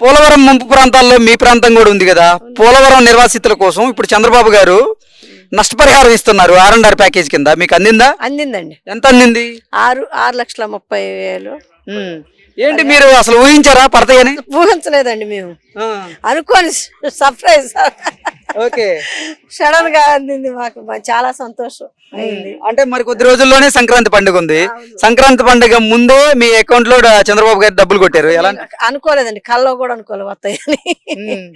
పోలవరం ముంపు ప్రాంతాల్లో మీ ప్రాంతం కూడా ఉంది కదా? పోలవరం నిర్వాసితుల కోసం ఇప్పుడు చంద్రబాబు గారు నష్టపరిహారం ఇస్తున్నారు. ఆర్ అండ్ ఆర్ ప్యాకేజ్ కింద. మీకు అందిందా? అందిందండి. ఎంత అందింది? ఆరు ఆరు లక్షల ముప్పై వేలు. ఏంటి మీరు అసలు ఊహించారా? పడతాయని? ఊహించలేదండి మేము. అనుకోని సర్ప్రైజ్. ఓకే. సడన్గా అందింది మాకు. చాలా సంతోషం అయింది. అంటే మరి కొద్ది రోజుల్లోనే సంక్రాంతి పండుగ ఉంది. సంక్రాంతి పండుగ ముందే మీ అకౌంట్లో చంద్రబాబు గారు డబ్బులు కొట్టారు. ఎలా? అనుకోలేదండి. కల్లో కూడా అనుకోలేదు వస్తాయని.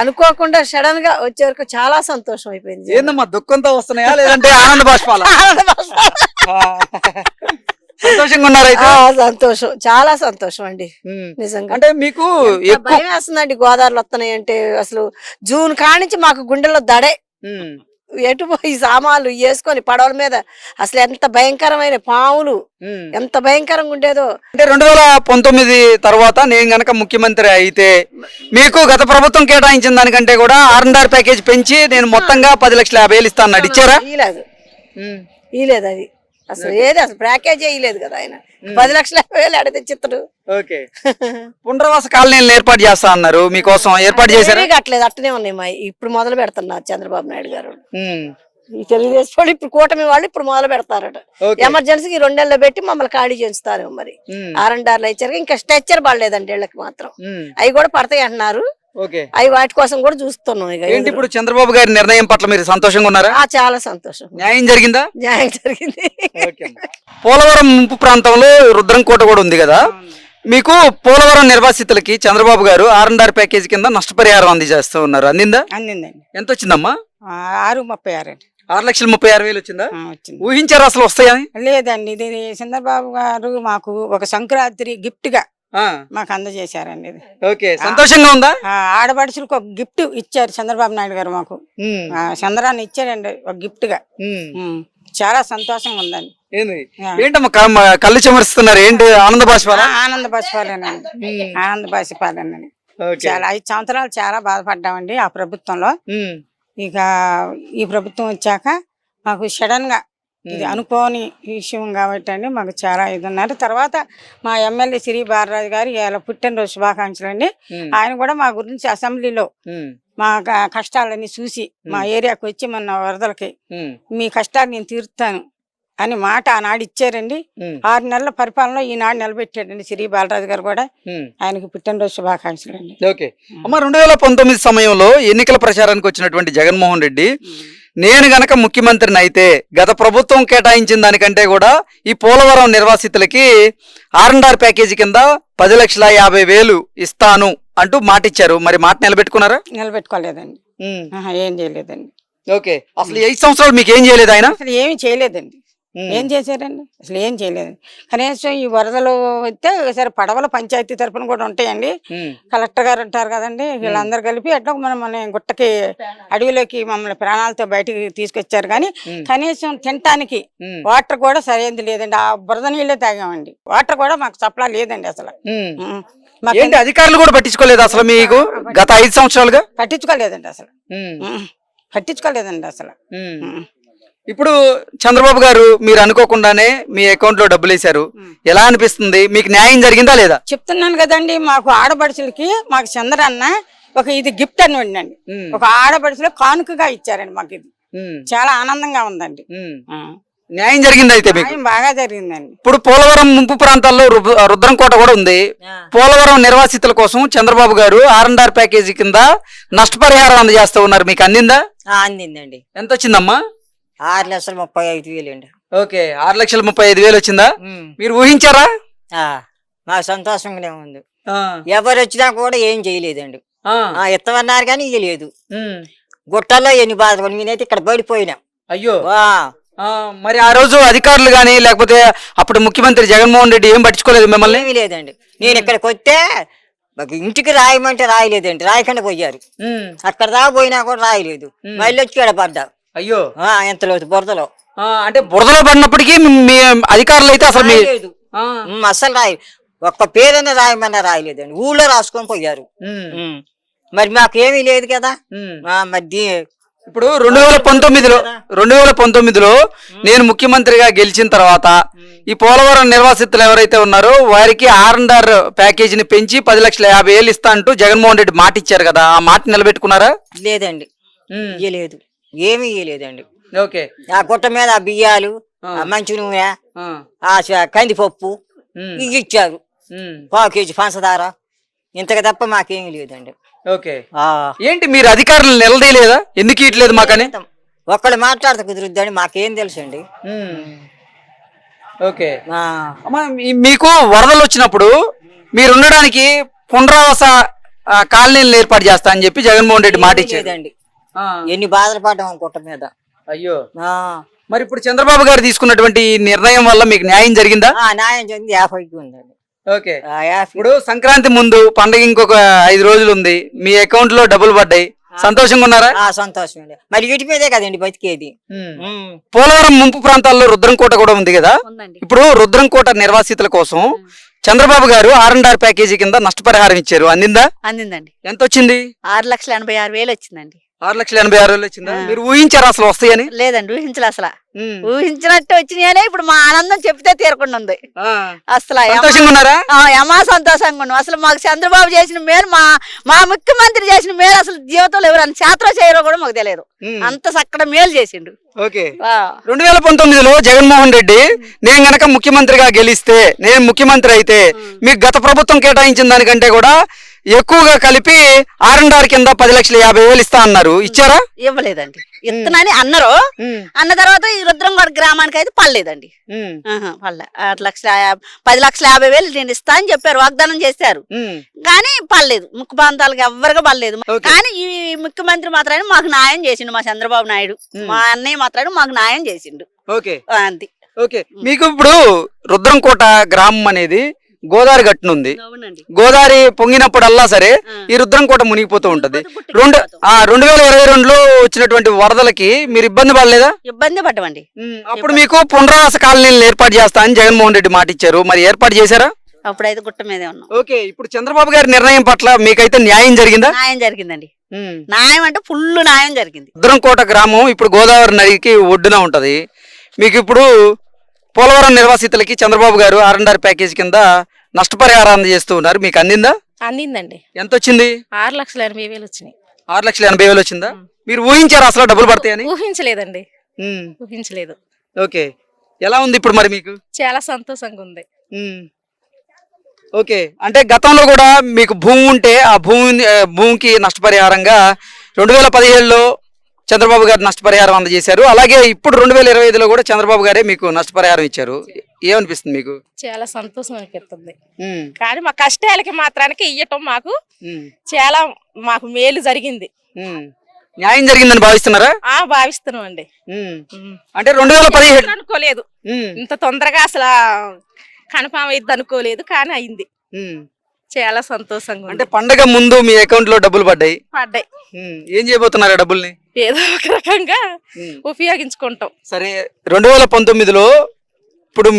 అనుకోకుండా సడన్గా వచ్చే వరకు చాలా సంతోషం అయిపోయింది. ఏందమ్మా దుఃఖంతో వస్తున్నాయా? లేదంటే ఆనంద బాష్పాల? సంతోషంగా ఉన్నారైతే సంతోషం. చాలా సంతోషం అండి. నిజంగా. అంటే మీకు భయం వేస్తుందండి గోదావరిలో వస్తున్నాయి అంటే అసలు జూన్ కానించి మాకు గుండెల్లో దడే. ఎటు పోయి సామాన్లు వేసుకొని పడవల మీద అసలు ఎంత భయంకరమైన పాములు. ఉమ్. ఎంత భయంకరంగా ఉండేదో. అంటే రెండు వేల పంతొమ్మిది తర్వాత నేను గనక ముఖ్యమంత్రి అయితే మీకు గత ప్రభుత్వం కేటాయించిన దానికంటే కూడా ఆర్ అండ్ ఆర్ ప్యాకేజ్ పెంచి నేను మొత్తంగా పది లక్షల యాభై వేలు ఇస్తాను ఇచ్చారా ఇయలేదు అది. అసలు ఏది అసలు ప్యాకేజీ ఇయలేదు కదా ఆయన. పది లక్షల యాభై వేలు ఎడ తెచ్చిస్తాడు ఓకే. పునర్వాస కాలనీలను ఏర్పాటు చేస్తా అన్నారు. మీకోసం ఏర్పాటు చేశారా? కట్టలేదు అట్టనే ఉన్నాయి మా ఇప్పుడు మొదలు పెడుతున్నారు చంద్రబాబు నాయుడు గారు. ఈ తెలుగుదేశం వాళ్ళు ఇప్పుడు కూటమి వాళ్ళు ఇప్పుడు మొదలు పెడతారట. ఎమర్జెన్సీకి రెండు నెలలు పెట్టి మమ్మల్ని ఖాళీ చేస్తారు మరి. ఉమ్. ఆర్ఎండ్ఆర్లు ఇచ్చారు ఇంకా స్ట్రెచ్చర్ పడలేదండి వీళ్ళకి మాత్రం. అవి కూడా పడతాయి అంటున్నారు. అవి వాటి కోసం కూడా చూస్తున్నాం ఇక. ఏంటి ఇప్పుడు చంద్రబాబు గారి నిర్ణయం పట్ల మీరు సంతోషంగా ఉన్నారా? ఆ, చాలా సంతోషం. న్యాయం జరిగిందా? న్యాయం జరిగింది. పోలవరం ముంపు ప్రాంతంలో రుద్రంకోట కూడా ఉంది కదా. మీకు పోలవరం నిర్వాసితులకి చంద్రబాబు గారు ఆర్ అండ్ ఆర్ ప్యాకేజ్ కింద నష్టపరిహారం అందజేస్తూ ఉన్నారు. అందిందా? అందిందండి. ఎంత వచ్చిందమ్మా? ఆ, ఆరు ముప్పై ఆరు అండి. ఆరు లక్షల ముప్పై ఆరు వేలు వచ్చిందా? ఆ, వచ్చింది. ఊహించారు అసలు వస్తాయని లేదండి ఇది చంద్రబాబు గారు మాకు ఒక సంక్రాంతి గిఫ్ట్గా మాకు అందజేశారండి ఇది. ఓకే సంతోషంగా ఉందా? ఆడపడుచులకు ఒక గిఫ్ట్ ఇచ్చారు చంద్రబాబు నాయుడు గారు మాకు. ఆ, చంద్రాన్ని ఇచ్చారండి ఒక గిఫ్ట్గా. ఉమ్. చాలా సంతోషంగా ఉందండి. ఏంది. ఏంటమ్మా క- కళ్ళు చెమరుస్తున్నారు? ఏంటి ఆనంద భాష ఆ, ఆనంద బాసిపాలేనండి ఆనంద బాసిపాలేనండి చాలా ఐదు సంవత్సరాలు చాలా బాధపడ్డామండి ఆ ప్రభుత్వంలో. ఇక ఈ ప్రభుత్వం వచ్చాక మాకు సడన్గా ఇది అనుకోని విషయం కాబట్టి అండి మాకు చాలా ఇది ఉన్నారు తర్వాత మా ఎమ్మెల్యే శ్రీ బాలరాజు గారు ఇలా పుట్టినరోజు శుభాకాంక్షలు అండి. ఆయన కూడా మా గురించి అసెంబ్లీలో మా కష్టాలన్నీ చూసి మా ఏరియాకి వచ్చి మన వరదలకి మీ కష్టాలు నేను తీరుస్తాను అని మాట ఆనాడు ఇచ్చారండి. ఆరు నెలల పరిపాలనలో ఈనాడు నిలబెట్టాడండి శ్రీ బాలరాజు గారు కూడా. ఆయనకి పుట్టినరోజు శుభాకాంక్షలు అండి ఓకే అమ్మ రెండు వేల పంతొమ్మిది సమయంలో ఎన్నికల ప్రచారానికి వచ్చినటువంటి జగన్మోహన్ రెడ్డి నేను గనక ముఖ్యమంత్రిని అయితే గత ప్రభుత్వం కేటాయించిన దానికంటే కూడా ఈ పోలవరం నిర్వాసితులకి ఆర్ అండ్ ఆర్ ప్యాకేజీ కింద పది లక్షల యాభై వేలు ఇస్తాను అంటూ మాట ఇచ్చారు మరి మాట నిలబెట్టుకున్నారా? నిలబెట్టుకోలేదండి. ఏం చేయలేదండి. ఓకే. అసలు ఐదు సంవత్సరాలు మీకు ఏం చేయలేదు ఆయన? అసలు ఏమి చేయలేదండి. ఏం చేశారండి? అసలు ఏం చేయలేదండి కనీసం ఈ వరదలు వస్తే సరే పడవల పంచాయతీ తరపున కూడా ఉంటాయండి. కలెక్టర్ గారు ఉంటారు కదండి వీళ్ళందరూ కలిపి ఎట్లా మనం మన గుట్టకి అడవిలోకి మమ్మల్ని ప్రాణాలతో బయటికి తీసుకొచ్చారు. కానీ కనీసం తినటానికి వాటర్ కూడా సరైనది లేదండి. ఆ బురద నీళ్ళే తాగామండి. వాటర్ కూడా మాకు సప్లా లేదండి అసలు. ఏంటి అధికారులు కూడా పట్టించుకోలేదు అసలు మీకు? గత ఐదు సంవత్సరాలుగా? పట్టించుకోలేదండి అసలు. పట్టించుకోలేదండి అసలు. ఇప్పుడు చంద్రబాబు గారు మీరు అనుకోకుండానే మీ అకౌంట్లో డబ్బులు వేశారు. ఎలా అనిపిస్తుంది? మీకు న్యాయం జరిగిందా లేదా? చెప్తున్నాను కదండి మాకు ఆడపడుచులకి మాకు చంద్రన్న ఒక ఇది గిఫ్ట్ అని ఉండండి. ఒక ఆడపడుచులో కానుకగా ఇచ్చారండి మాకు ఇది. చాలా ఆనందంగా ఉందండి. న్యాయం జరిగింది అయితే మీకు? బాగా జరిగిందండి. ఇప్పుడు పోలవరం ముంపు ప్రాంతాల్లో రు- రుద్రంకోట కూడా ఉంది. పోలవరం నిర్వాసితుల కోసం చంద్రబాబు గారు ఆర్ అండ్ ఆర్ ప్యాకేజీ కింద నష్టపరిహారం అందజేస్తూ ఉన్నారు. మీకు అందిందా? అందిందండి. ఎంత వచ్చిందమ్మా ఆరు లక్షల ముప్పై ఐదు వేలు అండి. ఓకే ఆరు లక్షల ముప్పై ఐదు వేలు వచ్చిందా? మీరు ఊహించారా? మాకు సంతోషంగానే ఉంది. ఎవరు వచ్చినా కూడా ఏం చేయలేదండి. ఇత్తమన్నారు కానీ ఇయ్యలేదు. గుట్టల్లో ఎన్ని బాధపడి నేనైతే ఇక్కడ పడిపోయినాం. అయ్యో. మరి ఆ రోజు అధికారులు గాని లేకపోతే అప్పుడు ముఖ్యమంత్రి జగన్మోహన్ రెడ్డి ఏం పట్టించుకోలేదు మిమ్మల్ని? ఏమీ లేదండి. నేను ఇక్కడికి వస్తే ఇంటికి రాయమంటే రాయలేదండి. రాయకుండా పోయారు. అక్కడ దాకా పోయినా కూడా రాయలేదు. మళ్ళీ వచ్చి ఇక్కడ పడ్డా. అయ్యో. ఆ, ఎంతలో బురదలో. ఆ, అంటే బురదలో పడినప్పటికీ మీ అధికారులు అయితే అసలు మీ రాయలేదు. ఆ, ఉమ్, అస్సలు రాయ ఒక్క పేరన్నా రాయమన్నా రాయలేదండి. ఊళ్ళో రాసుకొని పోయారు. ఉమ్, ఉమ్. మరి మాకు ఏమీ లేదు కదా? ఉమ్. ఆ, మరి దీ- ఇప్పుడు రెండు వేల పంతొమ్మిదిలో రెండు వేల పంతొమ్మిదిలో నేను ముఖ్యమంత్రిగా గెలిచిన తర్వాత ఈ పోలవరం నిర్వాసితులు ఎవరైతే ఉన్నారో వారికి ఆర్ అండ్ ఆర్ ప్యాకేజీని పెంచి పది లక్షల యాభై వేలు ఇస్తా అంటూ జగన్మోహన్ రెడ్డి మాట ఇచ్చారు కదా. ఆ మాట నిలబెట్టుకున్నారా? లేదండి. ఇయ్యలేదు. ఏమీ ఇయ్యలేదండి. ఓకే. ఆ గుట్ట మీద ఆ బియ్యాలు ఆ. మంచి నూనె ఆ. కందిపప్పు ఇవి ఇచ్చారు. పావు కేజీ పంచదార. ఇంతకు తప్ప మాకేమీ లేదండి. ఓకే. ఆ. ఏంటి మీరు అధికారులు నిలదీయలేదా? ఎందుకు ఇట్లేదు మాకని? ఒక్కళ్ళు మాట్లాడితే కుదురుద్దని మాకేం తెలుసండి. ఓకే. ఆ, అమ్మా, మీ- మీకు వరదలు వచ్చినప్పుడు మీరు ఉండడానికి పునరావాస ఆ, కాలనీలను ఏర్పాటు చేస్తా అని చెప్పి జగన్మోహన్ రెడ్డి మాట ఏమీ ఇచ్చారు లేదండి. ఆ, ఎన్ని బాధలు పడ్డాం గుట్ట మీద. అయ్యో. ఆ, మరి ఇప్పుడు చంద్రబాబు గారు తీసుకున్నటువంటి నిర్ణయం వల్ల మీకు న్యాయం జరిగిందా? ఆ న్యాయం చెంది యాభైకి ఉందండి. ఓకే. ఇప్పుడు సంక్రాంతి ముందు పండగ ఇంకొక ఐదు రోజులు ఉంది. మీ అకౌంట్లో డబ్బులు పడ్డాయి. సంతోషంగా ఉన్నారా? ఆ సంతోషం అండి మరి వీటి మీదే కదండి బతికేది. పోలవరం ముంపు ప్రాంతాల్లో రుద్రంకోట కూడా ఉంది కదా? ఉందండి. ఇప్పుడు రుద్రంకోట నిర్వాసితుల కోసం చంద్రబాబు గారు ఆర్ అండ్ ఆర్ ప్యాకేజీ కింద నష్టపరిహారం ఇచ్చారు. అందిందా? అందిందండి. ఎంత వచ్చింది ఆరు లక్షల ఎనభై ఆరు వేలు వచ్చిందండి. ఆరు లక్షల ఎనభై ఆరు వేలు వచ్చిందా. మీరు ఊహించారు అసలు వస్తాయని? లేదండి ఊహించలే అసలు. ఊహించినట్టు వచ్చినాయనే ఇప్పుడు మా ఆనందం చెప్తే తీరకుండా ఉంది. అసలు యమ- సంతోషంగా ఉన్నారా? ఆ, యమా సంతోషంగా ఉన్నాం. అసలు మాకు చంద్రబాబు చేసిన మేలు మా మా ముఖ్యమంత్రి చేసిన మేలు అసలు జీవితంలో ఎవరైనా చేత్రో చేయరో కూడా మాకు తెలియదు. అంత చక్కడ మేలు చేసిండు. ఓకే. రెండు వేల పంతొమ్మిదిలో జగన్మోహన్ రెడ్డి నేను గనక ముఖ్యమంత్రిగా గెలిస్తే నేను ముఖ్యమంత్రి అయితే మీకు గత ప్రభుత్వం కేటాయించిన దానికంటే కూడా ఎక్కువగా కలిపి ఆర్ అండ్ ఆర్ కింద పది లక్షల యాభై వేలు ఇస్తా అన్నారు. ఇచ్చారా? ఇవ్వలేదండి. ఇత్తనని అన్నారు. అన్న తర్వాత ఈ రుద్రంగోడ గ్రామానికి అయితే పడలేదండి ఆహా, పడలే. ఆరు లక్షల పది లక్షల యాభై వేలు నేను ఇస్తా అని చెప్పారు వాగ్దానం చేశారు. కానీ పడలేదు. ముక్కు ప్రాంతాలకు ఎవ్వరిగా పడలేదు. Okay. కానీ ఈ ముఖ్యమంత్రి మాత్రమే మాకు న్యాయం చేసిండు మా చంద్రబాబు నాయుడు. మా అన్నయ్య మాత్రమే మాకు న్యాయం చేసిండు. ఓకే. అంతే ఓకే. మీకు ఇప్పుడు రుద్రంకోట గ్రామం అనేది గోదావరి గట్టునుంది గోదావరి పొంగినప్పుడల్లా సరే ఈ రుద్రంకోట మునిగిపోతూ ఉంటది. రెండు ఆ రెండు వేల ఇరవై రెండులో వచ్చినటువంటి వరదలకి మీరు ఇబ్బంది పడలేదా? ఇబ్బంది పడ్డమండి. అప్పుడు మీకు పునరావాస కాలనీలను ఏర్పాటు చేస్తా అని జగన్మోహన్ రెడ్డి మాట ఇచ్చారు. మరి ఏర్పాటు చేశారా? అప్పుడైతే గుట్ట మీదే ఉన్నాం. ఓకే ఇప్పుడు చంద్రబాబు గారి నిర్ణయం పట్ల మీకైతే న్యాయం జరిగిందా? న్యాయం జరిగిందండి. న్యాయం అంటే ఫుల్ న్యాయం జరిగింది. రుద్రంకోట గ్రామం ఇప్పుడు గోదావరి నదికి ఒడ్డున ఉంటది. మీకు ఇప్పుడు పోలవరం నిర్వాసితులకి చంద్రబాబు గారు ఆర్ అండ్ ఆర్ ప్యాకేజ్ కింద నష్టపరిహారం అందజేస్తూ ఉన్నారు. మీకు అందిందా? అందిందండి. ఎంత వచ్చింది ఆరు లక్షల ఎనభై వేలు వచ్చినాయి. ఆరు లక్షల ఎనభై వేలు వచ్చిందా? మీరు ఊహించారు అసలు డబ్బులు పడతాయని? ఊహించలేదండి. ఊహించలేదు. ఓకే. ఎలా ఉంది ఇప్పుడు మరి మీకు? చాలా సంతోషంగా ఉంది. ఓకే. అంటే గతంలో కూడా మీకు భూమి ఉంటే ఆ భూమి భూమికి నష్టపరిహారంగా రెండు వేల పదిహేడులో చంద్రబాబు గారు నష్టపరిహారం అందజేశారు. అలాగే ఇప్పుడు రెండు వేల ఇరవై ఐదులో కూడా చంద్రబాబు గారే మీకు నష్టపరిహారం ఇచ్చారు. ఏమనిపిస్తుంది మీకు? చాలా సంతోషం అనిపిస్తుంది. కానీ మా కష్టాలకి మాత్రానికి ఇయ్యటం మాకు చాలా మాకు మేలు జరిగింది. న్యాయం జరిగిందని భావిస్తున్నారా? ఆ భావిస్తున్నాం అండి. అంటే రెండు వేల పదిహేడు అనుకోలేదు. ఇంత తొందరగా అసలు కన్ఫామ్ అయింది అనుకోలేదు కానీ అయింది. చాలా సంతోషంగా అంటే పండగ ముందు మీ అకౌంట్లో డబ్బులు పడ్డాయి? పడ్డాయి. ఏం చేయబోతున్నారు డబ్బుల్ని? ఏదో ఒక రకంగా. ఉపయోగించుకుంటాం. సరే రెండు వేల పంతొమ్మిదిలో ఇప్పుడు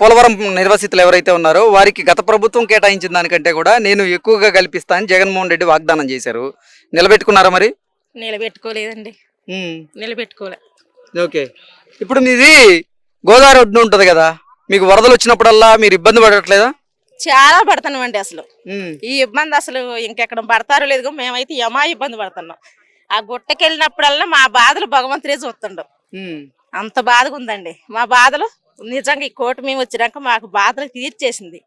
పోలవరం నిర్వాసితులు ఎవరైతే ఉన్నారో వారికి గత ప్రభుత్వం కేటాయించిన దానికంటే కూడా నేను ఎక్కువగా కల్పిస్తా అని జగన్మోహన్ రెడ్డి వాగ్దానం చేశారు. నిలబెట్టుకున్నారా మరి? నిలబెట్టుకోలేదండి. నిలబెట్టుకోలే. ఓకే. ఇప్పుడు మీది గోదావరి ఒడ్డున ఉంటది కదా మీకు వరదలు వచ్చినప్పుడల్లా మీరు ఇబ్బంది పడట్లేదా? చాలా పడుతున్నామండి అసలు. ఈ ఇబ్బంది అసలు ఇంకెక్కడ పడతారో లేదు మేమైతే యమా ఇబ్బంది పడుతున్నాం. ఆ గుట్టకెళ్ళినప్పుడల్లా మా బాధలు భగవంతుడే చూస్తుండు. అంత బాధగా ఉందండి మా బాధలు నిజంగా ఈ కోట మేము వచ్చినాక మాకు బాధలు తీర్చేసింది.